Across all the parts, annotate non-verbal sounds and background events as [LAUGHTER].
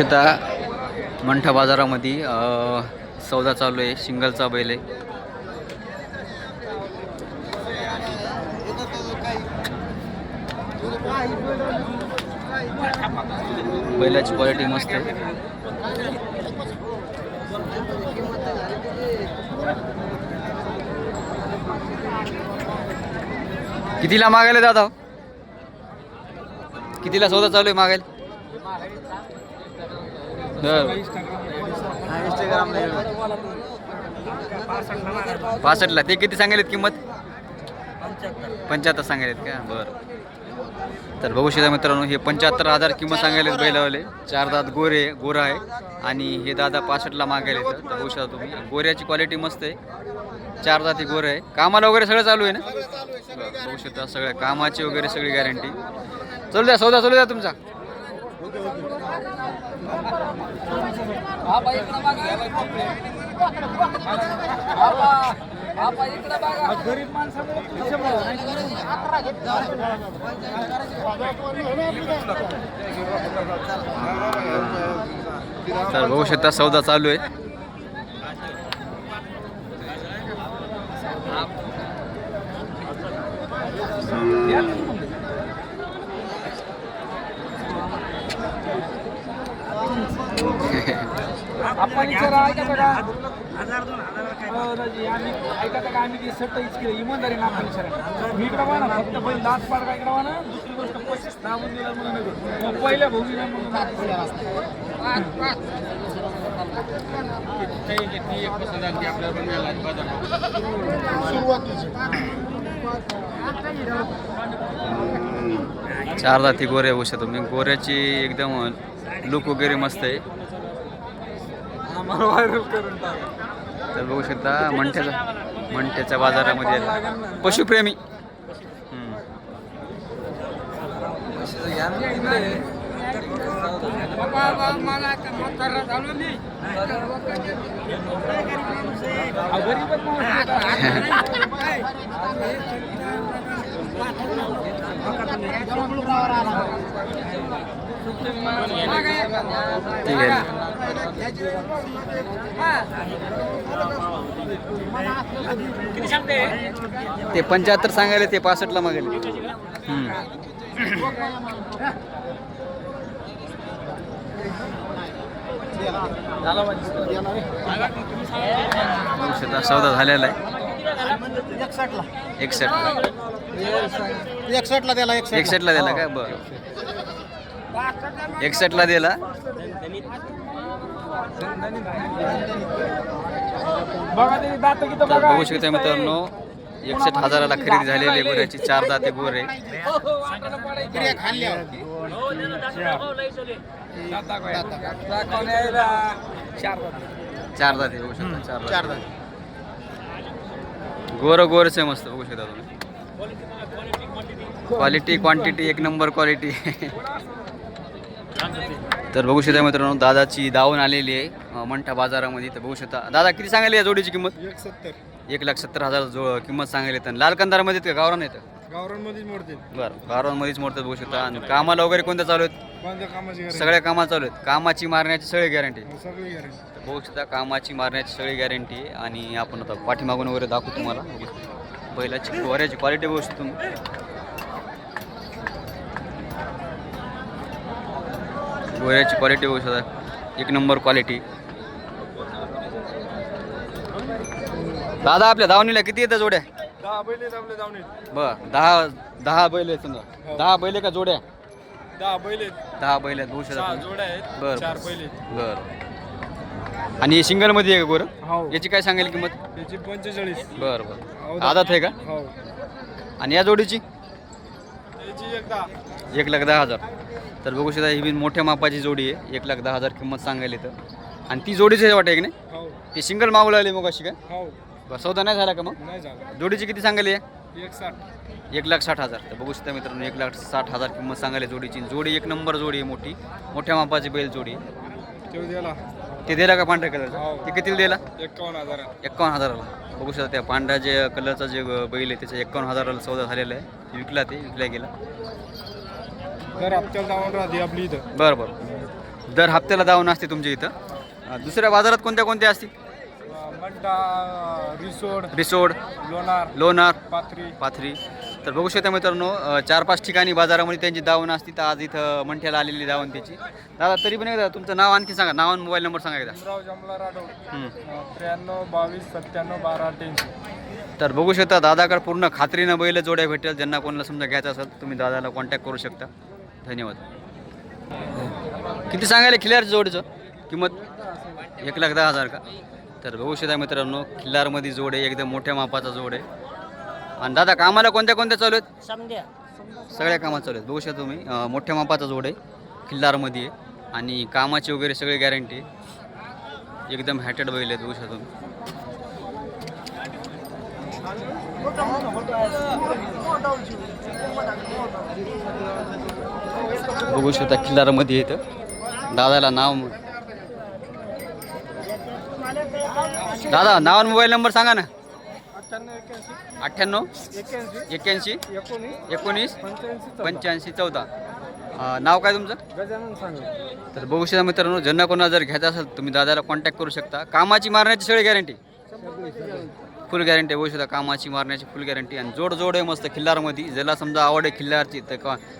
आता मंठा बाजारामध्ये सौदा चालू आहे शिंगलचा बैल आहे. बैलाची क्वालिटी मस्त आहे. कितीला मागायला दादा? कितीला सौदा चालू आहे मागायला? पासष्टला. ते किती सांगायलेत किंमत? पंच्याहत्तर. सांगायलेत का? बरं. तर बघू शकता मित्रांनो हे पंच्याहत्तर हजार किंमत सांगायलेत बैलावाले. चार दात गोरे गोरा आहे. आणि हे दादा पासष्टला मागायला तर बघू शकता तुम्ही. गोऱ्याची क्वालिटी मस्त आहे. चार दाती गोरे आहे. कामाला वगैरे सगळं चालू आहे ना? बघू शकता सगळ्या कामाची वगैरे सगळी गॅरंटी चलू द्या सौदा चलू द्या तुमचा. तर बघू. शकता सौदा चालू आहे. आपण विचारा ऐकायचं का हो, आम्ही का? आम्ही ती सत्तावीस किलो इमानदारी ना आपण विचारा मी इकडं बघा ना फक्त बैल दात पाड काय इकडं बघा ना. दुसरी गोष्ट पस्तीस दाबून दिला म्हणून नको. मग पहिल्या म्हणून चार दाती गोरे बघू शकता तुम्ही गोऱ्याची एकदम लुक वगैरे मस्त आहे. आम्हाला व्हायरल करून टाका. तर बघू शकता मंठ्याचा मंठ्याच्या बाजारामध्ये. पशुप्रेमी हम्म. ठीक आहे ते पंच्याहत्तर सांगायला ते पासष्टला मागायला शकता सौदा झालेला आहे. एकसष्टला. एकसष्टला. त्याला एकसष्टला. दिला का? बरं. एकसष्टला दिला. बघा तर शकता मित्रांनो एकसष्ट हजाराला खरेदी झालेली आहे गोऱ्याची चार दाते गोरे चार दाते बघू शकता चार दाते. गोर गोरच आहे मस्त बघू शकता तुम्ही. क्वालिटी क्वांटिटी एक नंबर क्वालिटी [LAUGHS] तर बघू शकता मित्रांनो दादाची दावून आलेली आहे मंठा बाजारामध्ये. तर बघू शकता दादा किती सांगायला या जोडीची किंमत? एक सत्तर. एक लाख सत्तर हजार जो किंमत सांगायला येतं. लाल कंदारामध्ये का गावरान येतं? गावरांमध्येच मोडतील. बरं गावरानमध्येच मोडतात बघू शकता. आणि कामाला वगैरे कोणत्या चालू आहेत? सगळ्या कामाला चालू आहेत. कामाची मारण्याची सगळी गॅरंटी. गॅरंटी. बघू शकता कामाची मारण्याची सगळी गॅरंटी. आहे आणि आपण आता पाठीमागून वगैरे दाखवू तुम्हाला. बैलाची वऱ्याची क्वालिटी बघू शकतो गोऱ्याची क्वालिटी बघू शकता. एक नंबर क्वालिटी दादा आपल्या धावणीला किती येतं जोड्या? दहा बैल आपले जाऊन बर दहा दहा बैल आहेत समजा. दहा बैल का जोड्या? दहा बैल दहा बैल आहेत बघू शकता सहा तुम्ही. जोड्या आहेत बरं चार. बैल बर. आणि सिंगलमध्ये आहे का गोरं? हो. याची काय सांगेल किंमत? त्याची पंचेचाळीस. बर बर. आदात आहे का? हो. आणि या जोडीची? त्याची एक दहा. एक लाख दहा हजार. तर बघू शकता ही बी मोठ्या मापाची जोडी आहे. एक लाख दहा हजार किंमत सांगायला तर आणि ती जोडीची वाटते की नाही? हो. ती सिंगल मागू लागली मग अशी काय? हो. बरं सौदा नाही झाला का मग? जोडीची किती सांगायली एक साठ एक लाख साठ हजार. तर बघू शकता मित्रांनो एक लाख साठ हजार किंमत सांगायला जोडीची. जोडी एक नंबर जोडी आहे मोठी. मोठ्या मापाची बैल जोडी आहे. ते दिला. का पांढऱ्या कलरचा? हो. ते कितीला दिला? एकावन्न हजार एक्कावन्न हजाराला. बघू शकता त्या पांढऱ्या जे कलरचा जे बैल आहे त्याच्या एक्कावन्न हजाराला सौदा झालेला आहे. विकला ते विकला गेला. तर आपल्याला जाऊन राहते आपली इथं. बरं बरं. दर हप्त्याला दावण असते तुमच्या इथं. अ, दुसऱ्या बाजारात कोणत्या कोणत्या असतील? मंडा रिसोड रिसोड लोणार लोणार पाथरी. पाथरी. तर बघू शकता मित्रांनो अ, चार पाच ठिकाणी बाजारामध्ये त्यांची दावण असते तर आज इथं मंठ्याला आलेली दावण त्याची. दादा तरी पण एकदा तुमचं नाव आणखी सांगा. नाव आणि मोबाईल नंबर सांगा एकदा. भीमराव जमला राठोड. हं. त्र्याण्णव बावीस सत्त्याण्णव बारा अठ्ठ्याऐंशी. तर बघू शकता दादाकडे पूर्ण खात्रीनं बैल जोड्या भेटेल. ज्यांना कोणाला समजा घ्यायचं असेल तुम्ही दादाला कॉन्टॅक्ट करू शकता. धन्यवाद. किती सांगायला खिल्लारच्या जोडीचं? किंमत एक लाख दहा हजार का? तर बघू शकता मित्रांनो खिल्लारमध्ये जोड आहे एकदम मोठ्या मापाचा जोड. आहे आणि दादा कामाला कोणत्या कोणत्या चालू आहेत? सगळ्या कामात चालू आहेत. बघू शकता तुम्ही मोठ्या मापाचा जोड आहे खिल्लारमध्ये आहे आणि कामाची वगैरे सगळी गॅरंटी आहे एकदम हॅटेड बैल आहेत बघू शकता तुम्ही. बघू शकता किल्लारमध्ये येतं. दादाला नाव दादा नाव आणि मोबाईल नंबर सांगा ना. अठ्ठ्याण्णव एक्क्याऐंशी एकोणीस पंच्याऐंशी चौदा. नाव काय तुमचं? तर बघू शकता मित्रांनो ज्यांना कोणाला जर घ्यायचं असेल तुम्ही दादाला कॉन्टॅक्ट करू शकता. कामाची मारण्याची सगळी गॅरंटी फुल गॅरंटी बघू शकता कामाची मारण्याची फुल गॅरंटी आणि जोड जोड आहे मस्त खिल्लारमध्ये ज्याला समजा आवड आहे खिल्लारची तर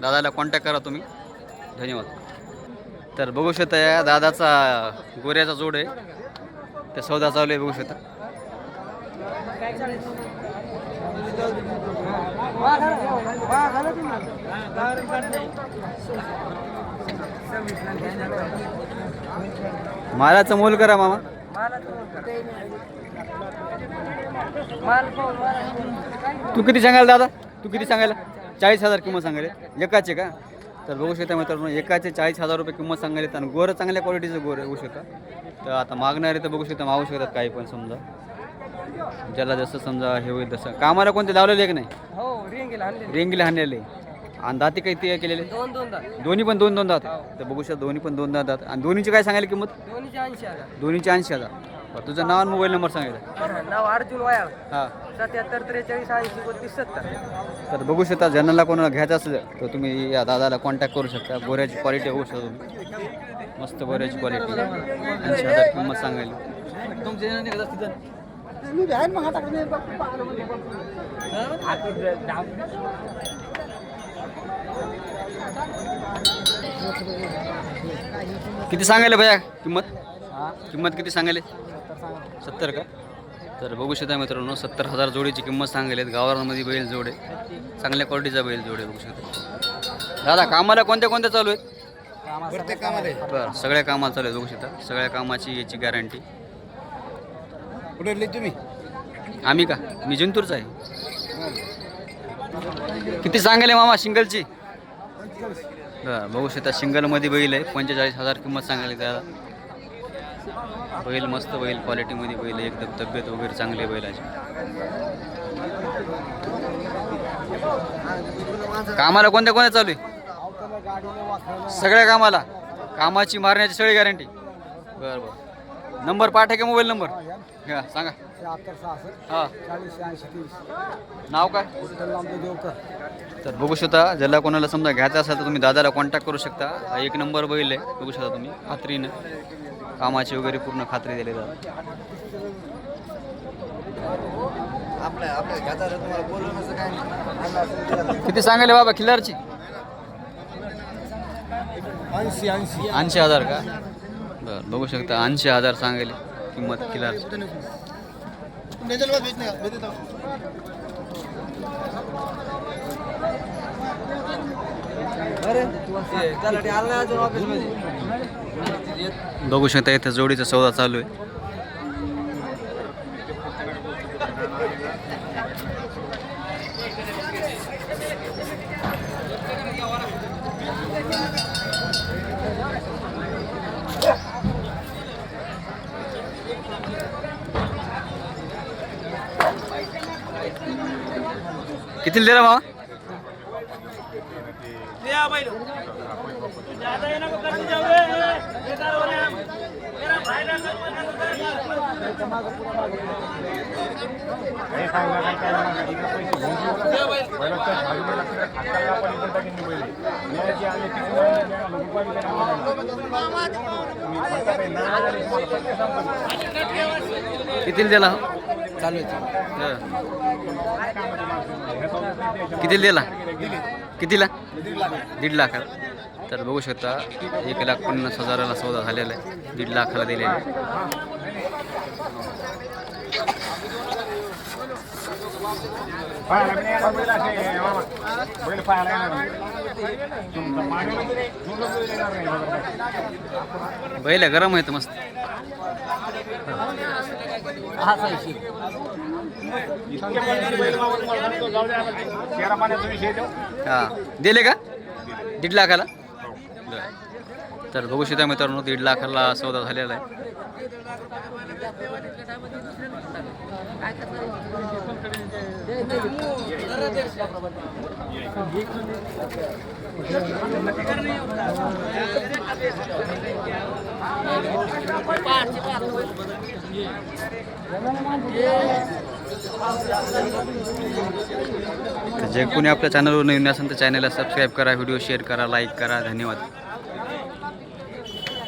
दादाला कॉन्टॅक्ट करा तुम्ही. धन्यवाद. तर बघू शकता या दादाचा गोऱ्याचा जोड आहे. ते सौदा चालू आहे बघू शकता. मालाचं मोल करा मामा. तू किती सांगायला दादा? तू किती सांगायला? चाळीस हजार किंमत सांगायला. एकाचे का? तर बघू शकता मित्रांनो एकाचे चाळीस हजार रुपये किंमत सांगायला आणि गोरं चांगल्या क्वालिटीचं गोरं बघू शकता. तर आता मागणारे तर बघू शकता मागू शकतात काही पण समजा. ज्याला जसं समजा हे होईल तसं. कामाला कोणते लावलेले की नाही? हो रिंगेला हाणलेले आणि दाती काही ते केलेले? दोन दोन दा दोन्ही पण दोन दोन दात तर बघू शकता दोन्ही पण दोन दात आणि दोन्हीची काय सांगायला किंमत? दोन्हीचे ऐंशी हजार. दोन्हीचे ऐंशी हजार. बरं, तुझं नाव आणि मोबाईल नंबर सांगायचा नाव अर्जुन वायाळ हां. सत्याहत्तर त्रेचाळीस ऐंशी बत्तीस सत्तर. तर बघू शकता ज्यांना कोणाला घ्यायचं असेल तर तुम्ही या दादाला कॉन्टॅक्ट करू शकता. गोऱ्याची क्वालिटी बघू शकता तुम्ही मस्त गोऱ्याची क्वालिटी ऐंशी हजार किंमत सांगायला. किती सांगायले भैया? किंमत? किंमत किती सांगायले? सत्तर का? तर बघू शकता मित्रांनो सत्तर हजार जोडीची किंमत सांगेल गावामध्ये बैल जोड आहे चांगल्या क्वालिटीचा बैल जोड आहे बघू शकता. दादा कामाला कोणत्या कोणत्या चालू आहेत? प्रत्येक कामाला बरं सगळ्या कामाला चालू आहेत बघू शकता. सगळ्या कामाची याची गॅरंटी कुठे तुम्ही? आम्ही का? मी जिंतूरचा आहे. किती सांगेल मामा सिंगलची? बरं बघू शकता सिंगलमध्ये बैल आहे. पंचेचाळीस हजार किंमत सांगायला त्याला बैल मस्त बैल क्वालिटीमध्ये बैल एकदम तब्येत वगैरे चांगली आहे बैलाची. कामाला कोणत्या कोणत्या चालू आहे? सगळ्या कामाला? कामाची मारण्याची सगळी गॅरंटी बरं बरं. नंबर पाठ आहे का मोबाईल नंबर घ्या सांगा. हां. नाव काय? तर बघू शकता ज्याला कोणाला समजा घ्यायचं असेल तर तुम्ही दादाला कॉन्टॅक्ट करू शकता. हा एक नंबर बैल आहे बघू शकता तुम्ही खात्रीनं कामाची वगैरे पूर्ण खात्री दिली जाते. किती सांगायले बाबा खिल्लारची ऐंशी ऐंशी. ऐंशी हजार का? बरं बघू शकता ऐंशी हजार सांगायले किंमत खिल्लारची बघू शकता इथे जोडीचा सौदा चालू आहे. किती दिला मामा कितीला दिला? हो? चालू आहे. हं. कितीला दिला? कितीला दीड लाखाला तर बघू शकता एक लाख पन्नास हजाराला सौदा झालेला आहे. दीड लाखाला दिलेला आहे. बैल गरम आहेत मस्त. हा. दिले का? दीड लाखाला? बरं. तर बघू शकता मित्रांनो दीड लाखाला सौदा झालेला आहे जे कोणी आपल्या चॅनलवर नवीन असेल तर चॅनलला सबस्क्राईब करा व्हिडिओ शेअर करा लाईक करा. धन्यवाद.